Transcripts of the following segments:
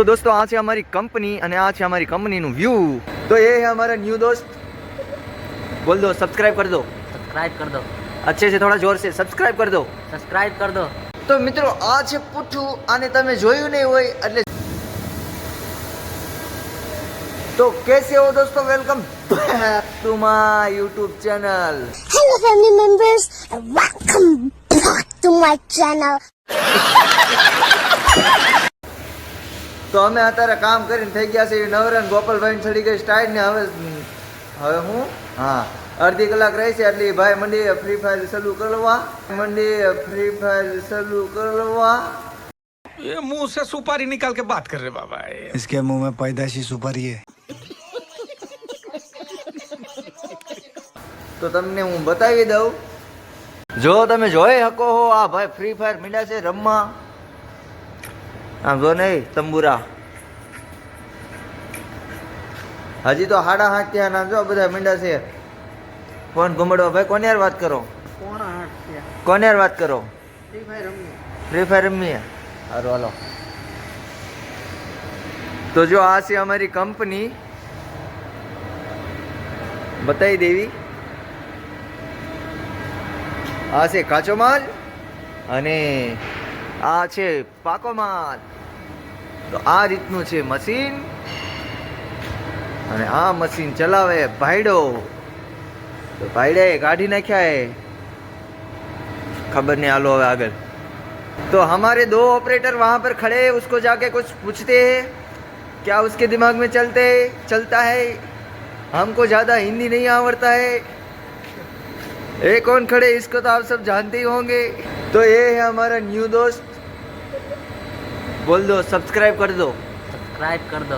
તો દોસ્તો આ છે અમારી કંપની અને આ છે અમારી કંપનીનું વ્યૂ તો એ અમારા ન્યૂ દોસ્ત. બોલ દો સબસ્ક્રાઇબ કર દો. સબસ્ક્રાઇબ કર દો. અચ્છે છે થોડા જોર છે સબસ્ક્રાઇબ કર દો સબસ્ક્રાઇબ કર દો. તો મિત્રો આ છે પુઠ્ઠું અને તમે જોયું નહીં હોય એટલે તો કેસે હો દોસ્તો welcome to my YouTube channel hello family members welcome back to my channel તો અમે અત્યારે કામ કરીને થઈ ગયા છે નવરન ગોપાલભાઈ ચડી ગઈ સ્ટાઇલ ને હવે હવે હું હા અડધી કલાક રહી છે એટલે ભાઈ મંડી ફ્રી ફાયર ચાલુ કરવા મંડી ફ્રી ફાયર ચાલુ કરવા ये मुंह से सुपारी निकाल के बात कर रहे बाबा ये इसके मुंह में पैदाशी सुपारी है તો તમને હું બતાવી દઉં જો તમે જોઈ શકો હો આ ભાઈ ફ્રી ફાયર મીડા છે રમવા આમ જો નહીં તંબુરા. હજી તો હાડા હાથ ત્યાં ના જો બધા મીંડા છે. ફોન ઘુમડવા ભાઈ કોને વાત કરો? કોને વાત કરો? ફ્રી ફાયર રમીએ. સારું હાલો. તો જો આ છે અમારી કંપની. બતાવી દેવી. આ છે કાચો માલ અને આ છે પાકો માલ તો આ રીતનું છે મશીન અને આ મશીન ચલાવે ભાઈડો તો ભાઈડે કાઢી નાખ્યા है खबर नहीं आलो હવે આગળ तो हमारे दो ऑपरेटर वहां पर खड़े हैं उसको जाके कुछ पूछते हैं क्या उसके दिमाग में चलते चलता है हमको ज़्यादा हिंदी नहीं आवड़ता है ये कौन खड़े इसको तो आप सब जानते ही होंगे तो ये है हमारा न्यू दोस्त बोल दो सब्सक्राइब कर दो। सब्सक्राइब कर दो।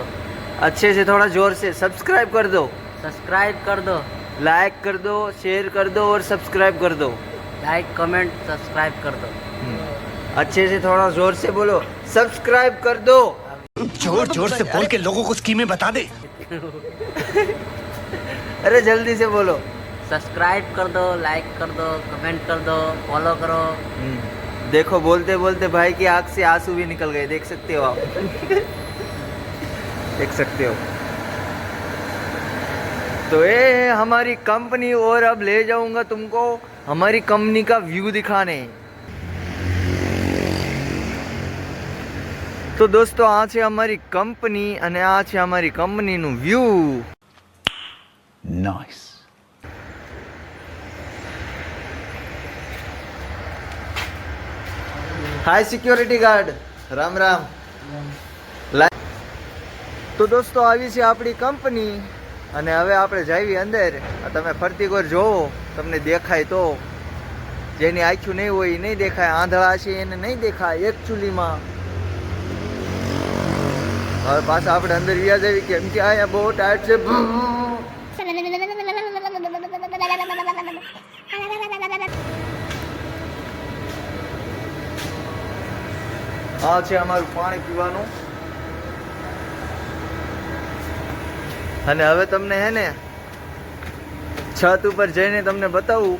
अच्छे से थोड़ा ज़ोर से सब्सक्राइब कर दो। सब्सक्राइब कर दो। लाइक कर दो शेयर कर दो और सब्सक्राइब कर दो। लाइक कमेंट सब्सक्राइब कर दो। हम्म। अच्छे से थोड़ा ज़ोर से बोलो सब्सक्राइब कर दो। ज़ोर ज़ोर से बोल के लोगों को स्कीमें बता दे। अरे जल्दी से बोलो। सब्सक्राइब कर दो लाइक कर दो कमेंट कर दो फॉलो करो। हम्म। देखो बोलते बोलते भाई की आंख से आंसू भी निकल गए देख सकते हो आप देख सकते हो तो ये है हमारी कंपनी और अब ले जाऊंगा तुमको हमारी कंपनी का व्यू दिखाने તો દોસ્તો આ છે અમારી કંપની અને આ છે અમારી કંપનીનું view nice hi security guard Ram Ram. તો દોસ્તો, આવી છે આપણી કંપની અને હવે આપણે જઈએ અંદર. તમે ફરતી કોર જોવો, તમને દેખાય તો. જેની આંખ્યું નહીં હોય એ નહીં દેખાય, આંધળા છે એને નહીં દેખાય એકચ્યુઅલીમાં હવે પાછા આપણે અંદર વ્યા આવી કેમ કે અહીંયા બહુ ટાઈટ છે. આ છે અમારું પાણી પીવાનું. અને હવે તમને હે ને છત ઉપર જઈને તમને બતાવું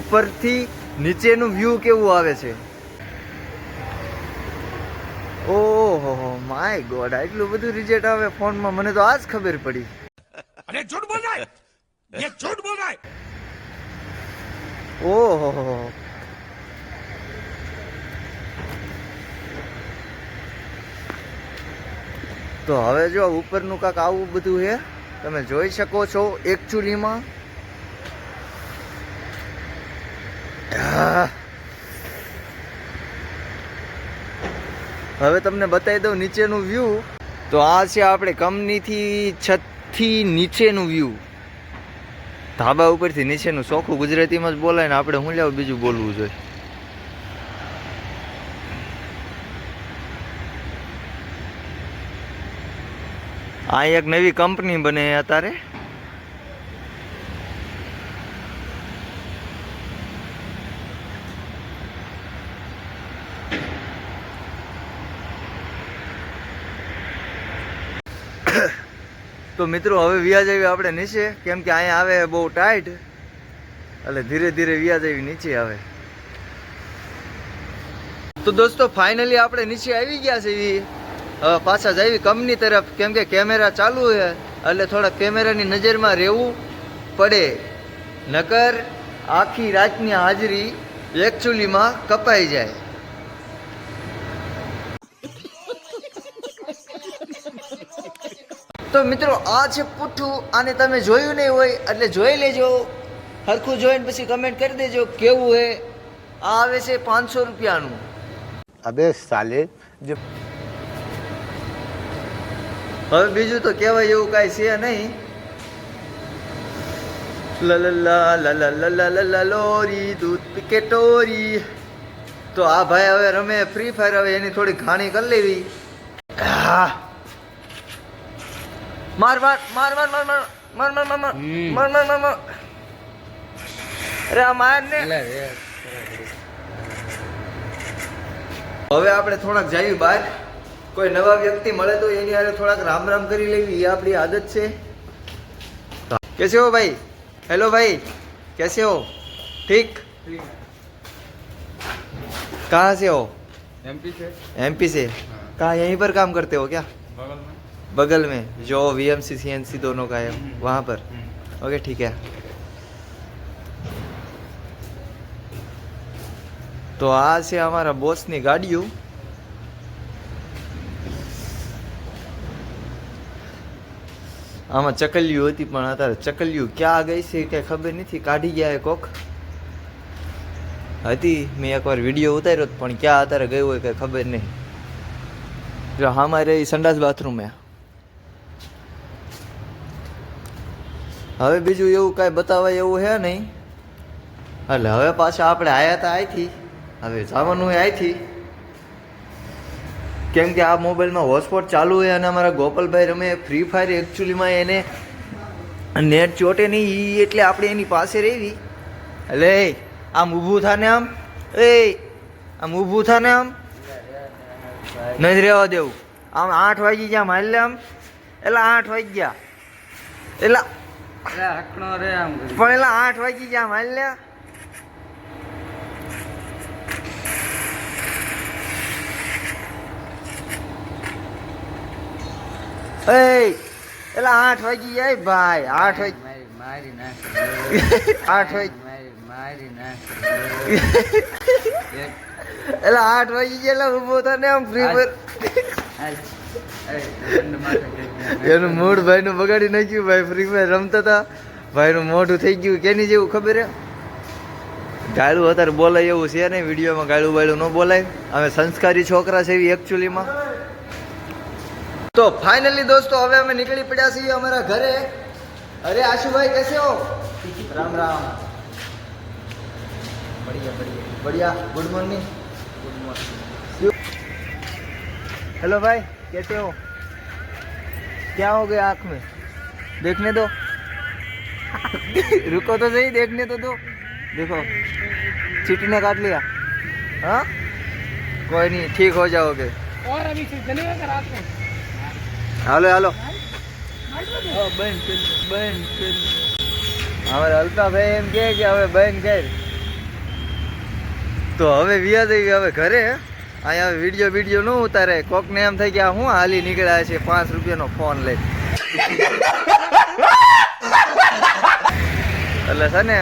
ઉપરથી નીચેનું વ્યૂ કેવું આવે છે. ઓહો માય ગોડ એટલું બધું રિજેક્ટ આવે ફોનમાં મને તો આજ ખબર પડી. અરે ઝૂઠ બોલાય! ઝૂઠ બોલાય! ઓહો તો હવે જો ઉપરનું કાંક આવું બધું છે, તમે જોઈ શકો છો એકચ્યુઅલીમાં હવે તમને બતાવી દઉં નીચેનું વ્યૂ તો આ છે આપણે કંપનીથી છતથી નીચેનું વ્યૂ ધાબા ઉપરથી નીચેનું. ચોખ્ખું ગુજરાતીમાં જ બોલાય ને આપણે શું લેવું બીજું બોલવું જોઈએ? આ એક નવી કંપની બને અત્યારે. તો મિત્રો, હવે વ્યાજ આવી આપણે નીચે, કેમ કે અહીંયા આવે બહુ ટાઈટ એટલે ધીરે ધીરે વ્યાજ આવી નીચે આવે. તો દોસ્તો ફાઇનલી આપણે નીચે આવી ગયા છે પાછા જઈવી કંપની તરફ, કેમ કે કેમેરા ચાલુ છે, એટલે થોડા કેમેરાની નજરમાં રહેવું પડે. નકર આખી રાતની હાજરી એકચ્યુઅલીમાં કપાઈ જાય. તો મિત્રો, આ છે પુઠ્ઠું, આને તમે જોયું નહીં હોય, એટલે જોઈ લેજો. હરખું જોઈને પછી કમેન્ટ કરી દેજો, કેવું હે આ આવે છે પાંચસો રૂપિયાનું. અબે સાલે, જે હવે બીજું તો કહેવાય એવું કાંઈ છે નહીં લોરી દૂધ કેટોરી ટોરી તો આ ભાઈ હવે રમે ફ્રી ફાયર હવે એની થોડી ઘાણી કરી લેવી આહ. માર માર માર માર માર માર માર માર માર માર માર માર માર માર અરે આ માર ને હવે આપણે થોડાક જઈએ બહાર કોઈ નવા વ્યક્તિ મળે તો એની હારે થોડાક રામ રામ કરી લેવી એ આપણી આદત છે कैसे हो भाई हेलो भाई कैसे हो ठीक कहाँ से हो एमपी से एमपी से कहाँ यहीं पर काम करते हो क्या बगल में बगल में जो V M C C N C दोनों का है वहाँ पर ओके ठीक है તો આ છે અમારા બોસની ગાડીઓ આમાં ચકલિયું હતી પણ અત્યારે ચકલિયું ક્યાં ગઈ છે કે ખબર નથી, કાઢી ગયા એ કોક. હતી, મેં એકવાર વીડિયો ઉતાર્યો પણ ક્યાં અત્યારે ગયું હોય કે ખબર નહીં. જો હા મારે સંડાસ બાથરૂમ. હવે બીજું એવું કાંઈ બતાવાય એવું હે નહીં. એટલે હવે પાછા આપણે આયા હતા અહીંથી હવે જવાનું હોય અહીંથી કેમ કે આ મોબાઈલમાં હોટસ્પોટ ચાલુ હોય અને અમારા ગોપાલભાઈ રમે ફ્રી ફાયર એકચ્યુઅલીમાં એને નેટ ચોટે નહીં એ એટલે આપણે એની પાસે રહેવી એટલે આમ ઊભું થાને આમ એ આમ ઊભું થાને આમ નથી રહેવા દેવું. આમ આઠ વાગી ગયા મારી લે આમ એટલે આઠ વાગી ગયા. એટલે પણ એટલે આઠ વાગી ગયા મારી એ એટલે આઠ વાગી જાય ભાઈ આઠ વાગી આઠ વાગી એટલે આઠ વાગી ગયા એટલે ઊભો ને આમ ફ્રી ફાયર એનું મૂડ ભાઈનું બગાડી નાખ્યું ભાઈ ફ્રી ફાયર રમતા હતા ભાઈનું મોઢું થઈ ગયું કેની જેવું ખબર હે ગાળું અત્યારે બોલાય એવું છે નહીં વિડીયોમાં ગાળું બાળું ન બોલાય. અમે સંસ્કારી છોકરા છે એવી એકચ્યુઅલીમાં તો ફાઇનલી દોસ્તો હવે અમે નીકળી પડ્યા છીએ અમારા ઘરે અરે આશુભાઈ કેસે હો રામ રામ बढ़िया बढ़िया बढ़िया good morning good morning hello भाई कैसे हो क्या हो गया आँख में देखने दो रुको तो सही देखने तो दो देखो चीटी ने काट लिया हाँ कोई नहीं ठीक हो जाओगे और अभी से चलेगा क्या रात में હાલો હાલો. અમારે અલ્પાભાઈ એમ કહે કે હવે બેન કર તો હવે વ્યા દેવી હવે ઘરે. અહીંયા હવે વીડિયો વીડિયો ન ઉતારે. કોકને એમ થઈ કે હું હાલી નીકળ્યા છે, પાંચ રૂપિયાનો ફોન લઈ. એટલે છે ને,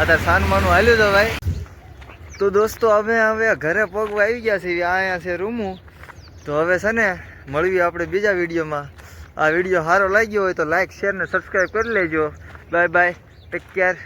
અત્યારે સાનમાનું હાલ્યું તો ભાઈ. તો દોસ્તો, અમે હવે ઘરે પગવા આવી ગયા છીએ. અહીંયા છે રૂમું. તો હવે છે ને મળવી આપણે બીજા વિડીયોમાં. આ વીડિયો સારો લાગ્યો હોય તો લાઈક શેર ને સબસ્ક્રાઈબ કરી લેજો. Bye bye take care